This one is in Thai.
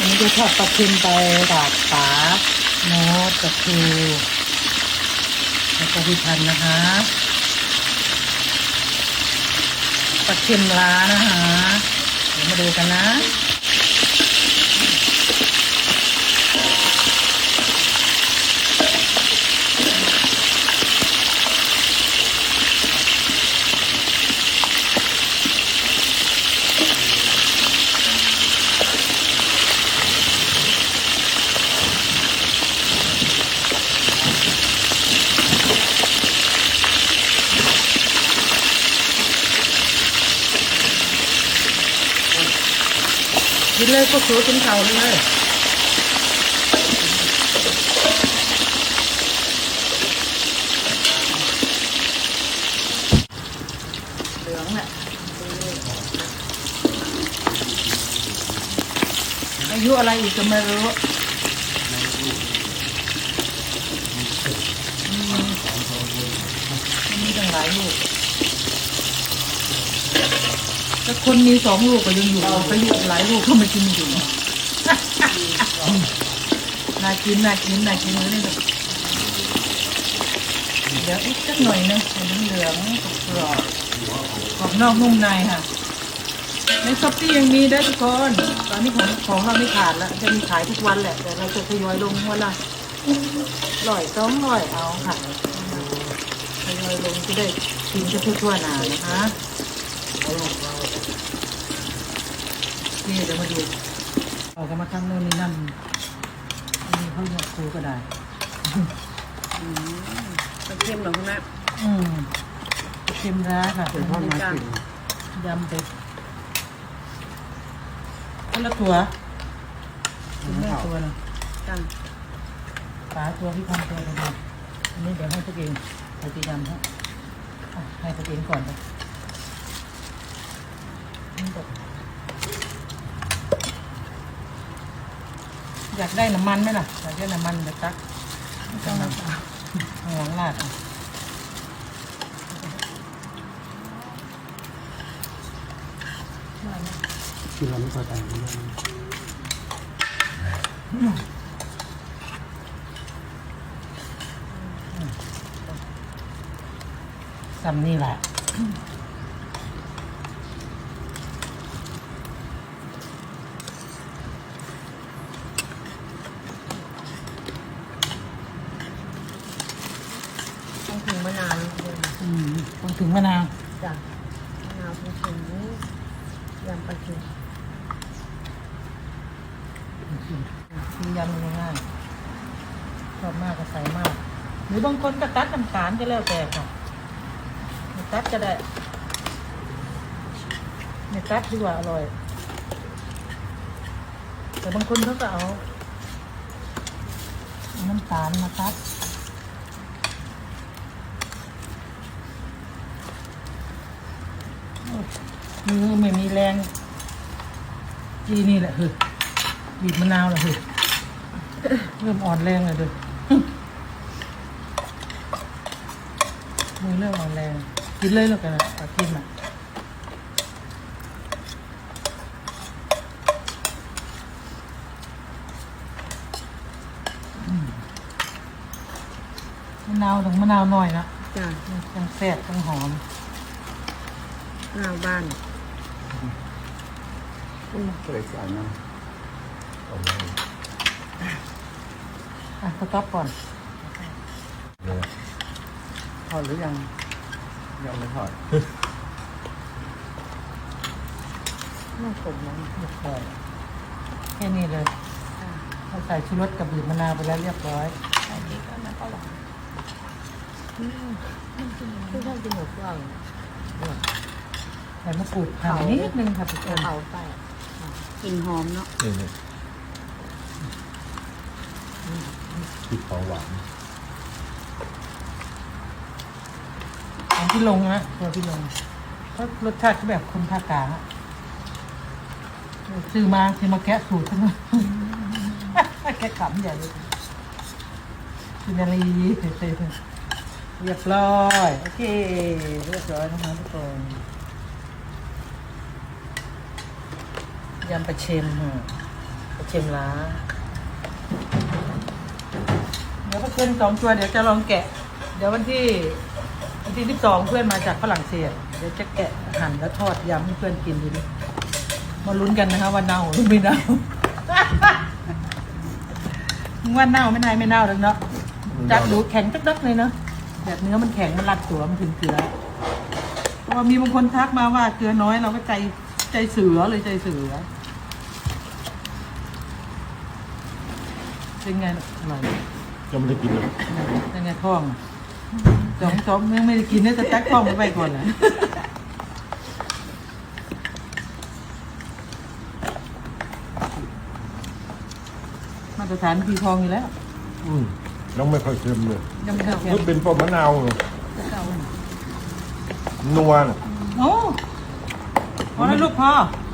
อันนี้จะทอดปลาเค็มไปดาบปลาโน้ตกับครูแล้วก็พิพันนะคะปลาเค็มล้านะคะ เดี๋ยวมาดูกันนะ กินเลยก็คือกินเขาเลยเหลืองน่ะอายุอะไรอีกก็ไม่รู้อืมมันมีตั้งหลายลูก ถ้าคนมีสองลูกก็ยังอยู่ไปอยู่หลายลูกก็ไม่กินอยู่น่ากินน่ากินน่ากินเลยเนี่ยเดี๋ยวอีกสักหน่อยนึงเหลืองกรอบกรอบนอกนุ่มในค่ะ ในช้อปปี้ยังมีได้ทุกคนตอนนี้ของของเราไม่ขาดแล้วจะมีขายทุกวันแหละแต่เราจะทยอยลงวันละร้อยสองร้อยเอาค่ะทยอยลงจะได้กินจะทั่วๆหน้านะคะ นี่เดี๋ยวมาดูเอากันมาทำโน่นนี่นั่นนี่เขาหยอกครูก็ได้กระเทียมเหรอคุณแม่อืมเค็มร้าค่ะเป็นทอดมากินยำไปคนละตัวคุณแม่ตัวหนึงจ้ะปลาตัวที่พันตัวกันดีอันนี้เดี๋ยวให้ตัวเองไปตียำให้อะให้ตัวเองก่อนไปนี่แบ อยากได้น้ำมันไหมล่ะอยากได้น้ำมันเดี๋ยวตักไม่ต้องน้ำข้างหลังลาดอะกินแล้วไม่พอใจไม่ได้ซ้ำนี่แหละ ต้องถึง มะนาวนิดนึงอืมต้องถึงมะนาวจ้ะมะนาวถึงถึงยำปลาเค็มกินยำง่ายๆชอบมากก็ใส่มาก หรือบางคนก็ตัดน้ำตาลก็แล้วแต่ค่ะไม่ตัดก็ได้ไม่ตัดดีกว่าอร่อย แต่บางคนเขาก็เอาเอาน้ำตาลมาตัดโอ้ ยมือไม่มีแรงจีนี่แหละคือบีบมะนาวแหละคือเริ่มอ่อนแรงเลยด้วยมือเริ่มอ่อนแรง กินเลยแล้วกันนะปลากินอะอืมมะนาวถึงมะนาวหน่อยนะจ้ะทั้งแซ่บทั้งหอมมะนาวบ้าน เคยใส่น้อะสต๊อปก่อนำทอดหรือยัง ยังไม่ทอดไม่ขมนะไม่พอแค่นี้เลยเราใส่ชูรสกับบีบมะนาวไปแล้วเรียบร้อยอันนี้ก็มันก็หวานคือชอบกินหมูกรอบ ใส่มะกรูดหั่นนิดนึงค่ะทุกคนเอาไปกลิ่นหอมเนาะนี่นี่พริกเผาหวานของที่ลงนะตัวที่ลงเพราะรสชาติก็แบบคนภาคกลางอะซื้อมาที่มาแกะสูตรขึ้นมาแกะขำใหญ่เลยกินอะไรเรียบร้อย โอเค เรียบร้อยนะคะทุกคน ยำปลาเชมค่ะปลาเค็มล้า เดี๋ยวเพื่อนสองตัวเดี๋ยวจะลองแกะ เดี๋ยววันที่วันที่สิบสองเพื่อนมาจากฝรั่งเศสเดี๋ยวจะแกะหั่นแล้วทอดยำให้เพื่อนกินดูดิมาลุ้นกันนะคะว่าเน่าหรือไม่เน่าว่าเน่าไม่นายไม่เน่าแล้วเนาะจักดูแข็งจักๆเลยเนาะแบบเนื้อมันแข็งมันรัดตัวมันถึงเกลือเพราว่ามีบางคนทักมาว่าเกลือน้อยเราก็ใจใจเสือเลยใจเสือ เป็นไงอร่อยไหมจะไม่ได้กินเลยเป็นไงท้องสองสองยังไม่ได้กินเนี่ยจะแท็กท้องไปก่อนแหละมาตรฐานพีทองอยู่แล้ว อืมยังไม่ค่อยเค็มเลยยังไม่เข้าแค่มันเป็นเพราะมะนาวเลยเข้านัวน่ะโอ้พอแล้วลูกพ่อม